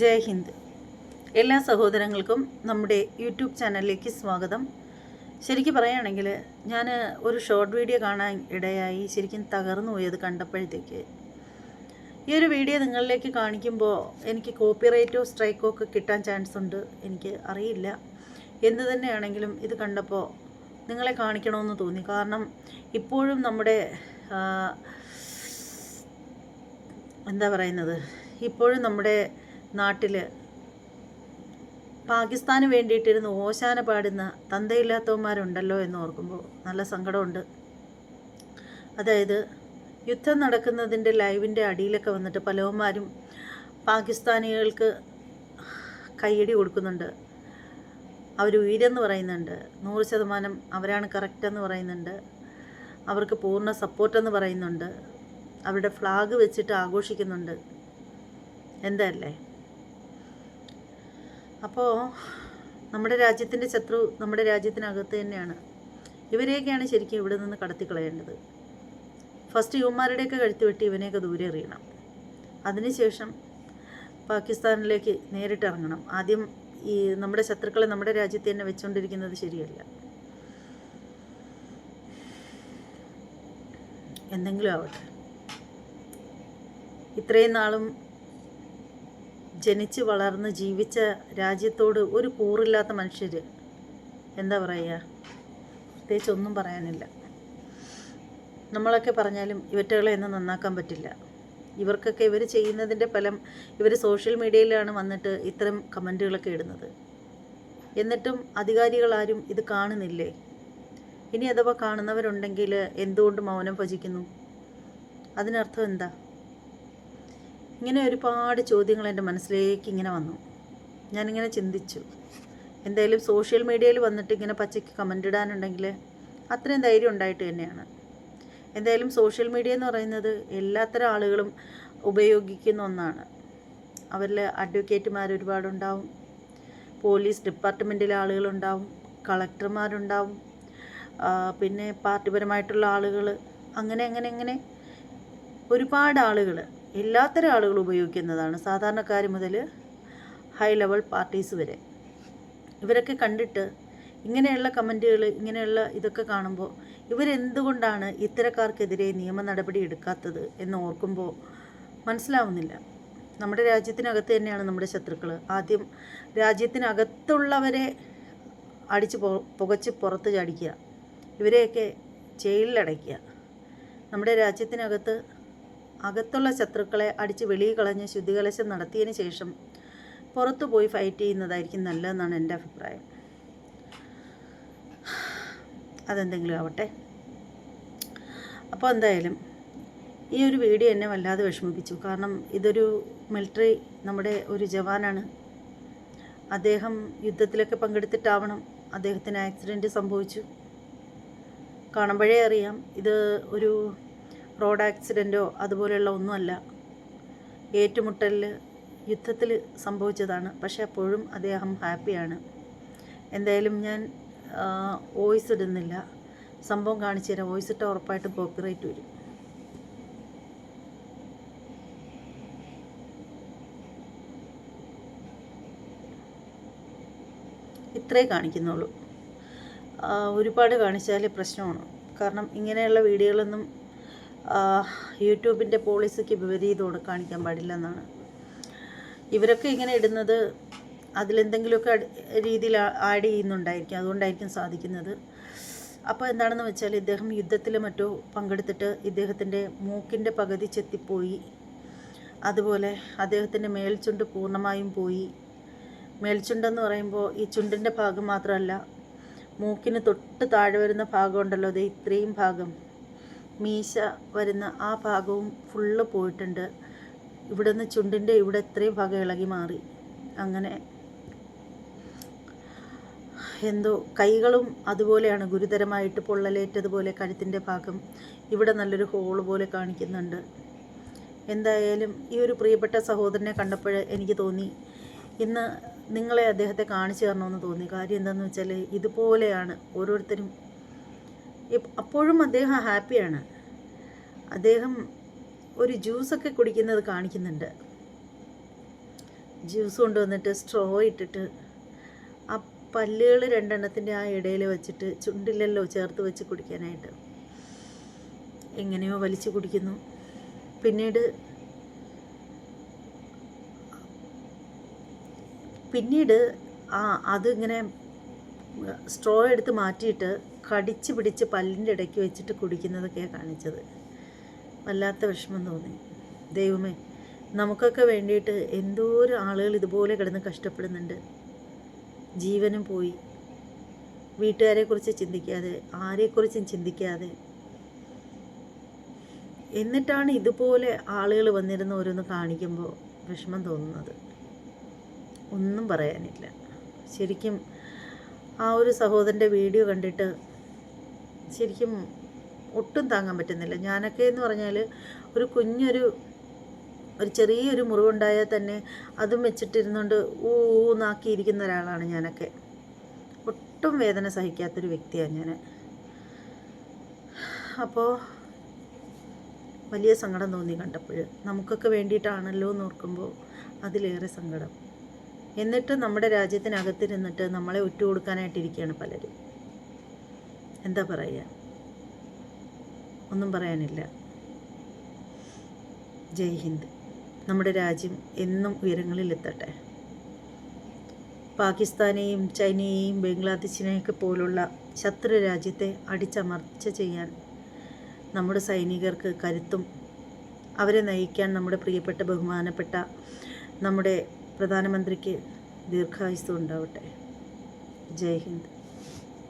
ജയ് ഹിന്ദ്. എല്ലാ സഹോദരങ്ങൾക്കും നമ്മുടെ യൂട്യൂബ് ചാനലിലേക്ക് സ്വാഗതം. ശരിക്കും പറയുകയാണെങ്കിൽ ഞാൻ ഒരു ഷോർട്ട് വീഡിയോ കാണാൻ ഇടയായി ശരിക്കും തകർന്നു പോയത് കണ്ടപ്പോഴത്തേക്ക്. ഈ ഒരു വീഡിയോ നിങ്ങളിലേക്ക് കാണിക്കുമ്പോൾ എനിക്ക് കോപ്പിറൈറ്റോ സ്ട്രൈക്കോ ഒക്കെ കിട്ടാൻ ചാൻസ് ഉണ്ട്. എനിക്ക് അറിയില്ല. എന്ത് തന്നെയാണെങ്കിലും ഇത് കണ്ടപ്പോൾ നിങ്ങളെ കാണിക്കണമെന്ന് തോന്നി. കാരണം ഇപ്പോഴും നമ്മുടെ എന്താ പറയുന്നത്? ഇപ്പോഴും നമ്മുടെ നാട്ടിൽ പാകിസ്ഥാന് വേണ്ടിയിട്ടിരുന്ന് ഓശാന പാടുന്ന തന്തയില്ലാത്തവന്മാരുണ്ടല്ലോ എന്ന് ഓർക്കുമ്പോൾ നല്ല സങ്കടമുണ്ട്. അതായത് യുദ്ധം നടക്കുന്നതിന്റെ ലൈവിന്റെ അടിയിലൊക്കെ വന്നിട്ട് പലവന്മാരും പാകിസ്ഥാനികൾക്ക് കൈയടി കൊടുക്കുന്നുണ്ട്. അവർ ഉയരെന്ന് പറയുന്നുണ്ട്. നൂറ് ശതമാനം അവരാണ് കറക്റ്റെന്ന് പറയുന്നുണ്ട്. അവർക്ക് പൂർണ സപ്പോർട്ടെന്ന് പറയുന്നുണ്ട്. അവരുടെ ഫ്ലാഗ് വെച്ചിട്ട് ആഘോഷിക്കുന്നുണ്ട്. എന്തല്ലേ അപ്പോൾ നമ്മുടെ രാജ്യത്തിന്റെ ശത്രു നമ്മുടെ രാജ്യത്തിനകത്ത് തന്നെയാണ്. ഇവരെയൊക്കെയാണ് ശരിക്കും ഇവിടെ നിന്ന് കടത്തിക്കളയേണ്ടത്. ഫസ്റ്റ് യുവന്മാരുടെയൊക്കെ കഴുത്തി വെട്ടി ഇവനെയൊക്കെ ദൂരെ എറിയണം. അതിനുശേഷം പാകിസ്ഥാനിലേക്ക് നേരിട്ട് ഇറങ്ങണം. ആദ്യം ഈ നമ്മുടെ ശത്രുക്കളെ നമ്മുടെ രാജ്യത്ത് തന്നെ വെച്ചുകൊണ്ടിരിക്കുന്നത് ശരിയല്ല. എന്തെങ്കിലും ആവട്ടെ. ഇത്രയും നാളും ജനിച്ച് വളർന്ന് ജീവിച്ച രാജ്യത്തോട് ഒരു കൂറില്ലാത്ത മനുഷ്യർ എന്താ പറയുക പ്രത്യേകിച്ച് ഒന്നും പറയാനില്ല. നമ്മളൊക്കെ പറഞ്ഞാലും ഇവറ്റകളെ ഒന്നും നന്നാക്കാൻ പറ്റില്ല. ഇവർക്കൊക്കെ ഇവർ ചെയ്യുന്നതിന്റെ ഫലം ഇവർ സോഷ്യൽ മീഡിയയിലാണ് വന്നിട്ട് ഇത്തരം കമന്റുകളൊക്കെ ഇടുന്നത്. എന്നിട്ടും അധികാരികളാരും ഇത് കാണുന്നില്ലേ? ഇനി അഥവാ കാണുന്നവരുണ്ടെങ്കിൽ എന്തുകൊണ്ട് മൗനം ഭജിക്കുന്നു? അതിനർത്ഥം എന്താ? ഇങ്ങനെ ഒരുപാട് ചോദ്യങ്ങൾ എന്റെ മനസ്സിലേക്ക് ഇങ്ങനെ വന്നു. ഞാനിങ്ങനെ ചിന്തിച്ചു. എന്തായാലും സോഷ്യൽ മീഡിയയിൽ വന്നിട്ട് ഇങ്ങനെ പച്ചയ്ക്ക് കമന്റ് ഇടാനുണ്ടെങ്കിൽ അത്രയും ധൈര്യം ഉണ്ടായിട്ട് തന്നെയാണ്. എന്തായാലും സോഷ്യൽ മീഡിയ എന്ന് പറയുന്നത് എല്ലാത്തരം ആളുകളും ഉപയോഗിക്കുന്ന ഒന്നാണ്. അവരിൽ അഡ്വക്കേറ്റുമാർ ഒരുപാടുണ്ടാവും. പോലീസ് ഡിപ്പാർട്ട്മെന്റിലെ ആളുകളുണ്ടാവും. കളക്ടർമാരുണ്ടാവും പിന്നെ പാർട്ടിപരമായിട്ടുള്ള ആളുകൾ അങ്ങനെ അങ്ങനെ അങ്ങനെ ഒരുപാട് ആളുകൾ എല്ലാത്തരം ആളുകൾ ഉപയോഗിക്കുന്നതാണ്. സാധാരണക്കാർ മുതൽ ഹൈ ലെവൽ പാർട്ടീസ് വരെ. ഇവരൊക്കെ കണ്ടിട്ട് ഇങ്ങനെയുള്ള കമന്റുകൾ ഇങ്ങനെയുള്ള ഇതൊക്കെ കാണുമ്പോൾ ഇവരെന്തുകൊണ്ടാണ് ഇത്തരക്കാർക്കെതിരെ നിയമ നടപടി എടുക്കാത്തത് എന്ന് ഓർക്കുമ്പോൾ മനസ്സിലാവുന്നില്ല. നമ്മുടെ രാജ്യത്തിനകത്ത് തന്നെയാണ് നമ്മുടെ ശത്രുക്കൾ ആദ്യം രാജ്യത്തിനകത്തുള്ളവരെ അടിച്ച് പുകച്ച് പുറത്ത് ചാടിക്കുക. ഇവരെയൊക്കെ ജയിലിലടയ്ക്കുക. നമ്മുടെ രാജ്യത്തിനകത്ത് അകത്തുള്ള ശത്രുക്കളെ അടിച്ച് വെളിയിൽ കളഞ്ഞ് ശുദ്ധികലശം നടത്തിയതിന് ശേഷം പുറത്തു പോയി ഫൈറ്റ് ചെയ്യുന്നതായിരിക്കും നല്ലതെന്നാണ് എന്റെ അഭിപ്രായം. അതെന്തെങ്കിലും ആവട്ടെ. അപ്പോൾ എന്തായാലും ഈ ഒരു വീഡിയോ എന്നെ വല്ലാതെ വിഷമിപ്പിച്ചു. കാരണം ഇതൊരു മിലിറ്ററി നമ്മുടെ ഒരു ജവാനാണ്. അദ്ദേഹം യുദ്ധത്തിലൊക്കെ പങ്കെടുത്തിട്ടാവണം. അദ്ദേഹത്തിന് ആക്സിഡന്റ് സംഭവിച്ചു. കാണുമ്പോഴേ അറിയാം ഇത് ഒരു റോഡ് ആക്സിഡന്റോ അതുപോലെയുള്ള ഒന്നുമല്ല. ഏറ്റുമുട്ടലിൽ യുദ്ധത്തിൽ സംഭവിച്ചതാണ്. പക്ഷേ അപ്പോഴും അദ്ദേഹം ഹാപ്പിയാണ്. എന്തായാലും ഞാൻ വോയിസ് ഇടുന്നില്ല. സംഭവം കാണിച്ചു തരാം. വോയിസ് ഇട്ടാൽ ഉറപ്പായിട്ടും കോപ്പിറൈറ്റ് വരും. ഇത്രേ കാണിക്കുന്നുള്ളൂ. ഒരുപാട് കാണിച്ചാൽ പ്രശ്നമാണ്? കാരണം ഇങ്ങനെയുള്ള വീഡിയോകളൊന്നും യൂട്യൂബിന്റെ പോളിസിക്ക് വിപരീതമാണ് കാണിക്കാൻ പാടില്ല എന്നാണ് ഇവരൊക്കെ ഇങ്ങനെ ഇടുന്നത് അതിലെന്തെങ്കിലുമൊക്കെ രീതിയിൽ ആഡ് ചെയ്യുന്നുണ്ടായിരിക്കും അതുകൊണ്ടായിരിക്കും സാധിക്കുന്നത്. അപ്പോൾ എന്താണെന്ന് വെച്ചാൽ ഇദ്ദേഹം യുദ്ധത്തിൽ മറ്റോ പങ്കെടുത്തിട്ട് ഇദ്ദേഹത്തിന്റെ മൂക്കിന്റെ പകുതി ചെത്തിപ്പോയി. അതുപോലെ അദ്ദേഹത്തിന്റെ മേൽചുണ്ട് പൂർണമായും പോയി. മേൽചുണ്ടെന്ന് പറയുമ്പോൾ ഈ ചുണ്ടിന്റെ ഭാഗം മാത്രമല്ല മൂക്കിന് തൊട്ട് താഴെ വരുന്ന ഭാഗം ഉണ്ടല്ലോ ദേ ഇത്രയും ഭാഗം. മീശ വരുന്ന ആ ഭാഗവും ഫുള്ള് പോയിട്ടുണ്ട്. ഇവിടെ നിന്ന് ചുണ്ടിന്റെ ഇവിടെ ഇത്രയും ഭാഗം ഇളകി മാറി. അങ്ങനെ എന്തോ കൈകളും അതുപോലെയാണ് ഗുരുതരമായിട്ട് പൊള്ളലേറ്റതുപോലെ കഴുത്തിന്റെ ഭാഗം ഇവിടെ നല്ലൊരു ഹോൾ പോലെ കാണിക്കുന്നുണ്ട്. എന്തായാലും ഈ ഒരു പ്രിയപ്പെട്ട സഹോദരനെ കണ്ടപ്പോൾ എനിക്ക് തോന്നി ഇന്ന് നിങ്ങളെ അദ്ദേഹത്തെ കാണിച്ചു തരണമെന്ന് തോന്നി. കാര്യം എന്താണെന്ന് വെച്ചാൽ ഇതുപോലെയാണ് ഓരോരുത്തരും അപ്പോഴും അദ്ദേഹം ഹാപ്പിയാണ്. അദ്ദേഹം ഒരു ജ്യൂസൊക്കെ കുടിക്കുന്നത് കാണിക്കുന്നുണ്ട്. ജ്യൂസ് കൊണ്ടുവന്നിട്ട് സ്ട്രോ ഇട്ടിട്ട് ആ പല്ലുകൾ രണ്ടെണ്ണത്തിന്റെ ആ ഇടയിൽ വെച്ചിട്ട് ചുണ്ടില്ലല്ലോ ചേർത്ത് വെച്ച് കുടിക്കാനായിട്ട്. എങ്ങനെയോ വലിച്ചു കുടിക്കുന്നു. പിന്നീട് പിന്നീട് ആ അതിങ്ങനെ സ്ട്രോ എടുത്ത് മാറ്റിയിട്ട് കടിച്ച് പിടിച്ച് പല്ലിന്റെ ഇടയ്ക്ക് വെച്ചിട്ട് കുടിക്കുന്നതൊക്കെയാണ് കാണിച്ചത്. വല്ലാത്ത വിഷമം തോന്നി. ദൈവമേ നമുക്കൊക്കെ വേണ്ടിയിട്ട് എന്തോരം ആളുകൾ ഇതുപോലെ കിടന്ന് കഷ്ടപ്പെടുന്നുണ്ട്. ജീവനും പോയി. വീട്ടുകാരെക്കുറിച്ച് ചിന്തിക്കാതെ ആരെക്കുറിച്ചും ചിന്തിക്കാതെ. എന്നിട്ടാണ് ഇതുപോലെ ആളുകൾ വന്നിരുന്ന് ഓരോന്ന് കാണിക്കുമ്പോൾ വിഷമം തോന്നുന്നത്. ഒന്നും പറയാനില്ല. ശരിക്കും ആ ഒരു സഹോദരന്റെ വീഡിയോ കണ്ടിട്ട് ശരിക്കും ഒട്ടും താങ്ങാൻ പറ്റുന്നില്ല. ഞാനൊക്കെ എന്ന് പറഞ്ഞാൽ ഒരു കുഞ്ഞൊരു ഒരു ചെറിയൊരു മുറിവുണ്ടായാൽ തന്നെ അതും വെച്ചിട്ടിരുന്നുകൊണ്ട് ഊന്നാക്കിയിരിക്കുന്ന ഒരാളാണ് ഞാനൊക്കെ. ഒട്ടും വേദന സഹിക്കാത്തൊരു വ്യക്തിയാണ് ഞാൻ അപ്പോൾ വലിയ സങ്കടം തോന്നി കണ്ടപ്പോൾ നമുക്കൊക്കെ വേണ്ടിയിട്ടാണല്ലോ എന്ന് ഓർക്കുമ്പോൾ അതിലേറെ സങ്കടം. എന്നിട്ട് നമ്മുടെ രാജ്യത്തിനകത്തിരുന്നിട്ട് നമ്മളെ ഉറ്റുകൊടുക്കാനായിട്ടിരിക്കുകയാണ് പലരും. എന്താ പറയുക ഒന്നും പറയാനില്ല. ജയ് ഹിന്ദ്. നമ്മുടെ രാജ്യം എന്നും ഉയരങ്ങളിലെത്തട്ടെ. പാകിസ്ഥാനെയും ചൈനയെയും ബംഗ്ലാദേശിനെയൊക്കെ പോലുള്ള ശത്രു രാജ്യത്തെ അടിച്ചമർച്ച ചെയ്യാൻ നമ്മുടെ സൈനികർക്ക് കരുത്തും അവരെ നയിക്കാൻ നമ്മുടെ പ്രിയപ്പെട്ട ബഹുമാനപ്പെട്ട നമ്മുടെ പ്രധാനമന്ത്രിക്ക് ദീർഘായുസ്സും ഉണ്ടാവട്ടെ. ജയ് ഹിന്ദ്.